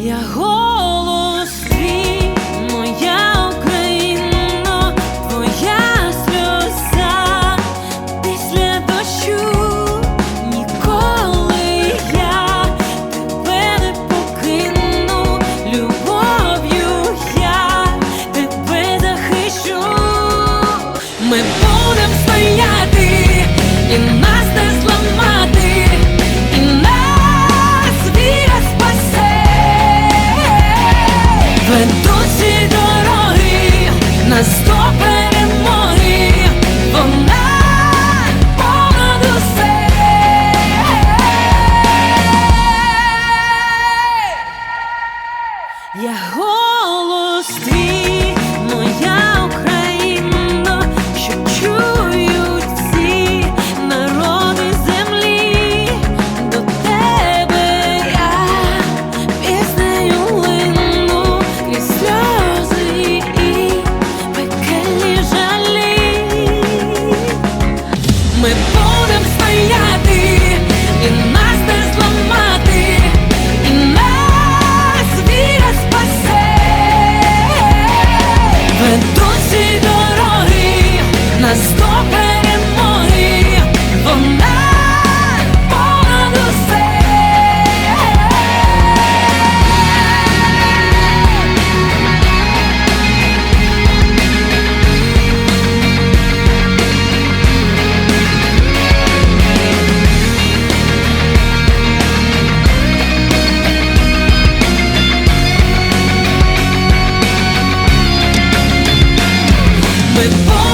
Я голос моя Україно, твоя сльоза після дощу. Ніколи я тебе не покину, любов'ю я тебе захищу. Ми Я голос твій, моя Україно, що чують всі народи землі, до тебе я піснею лину крізь сльози і пекельні жалі. Ми будем стояти, Ми будем стояти.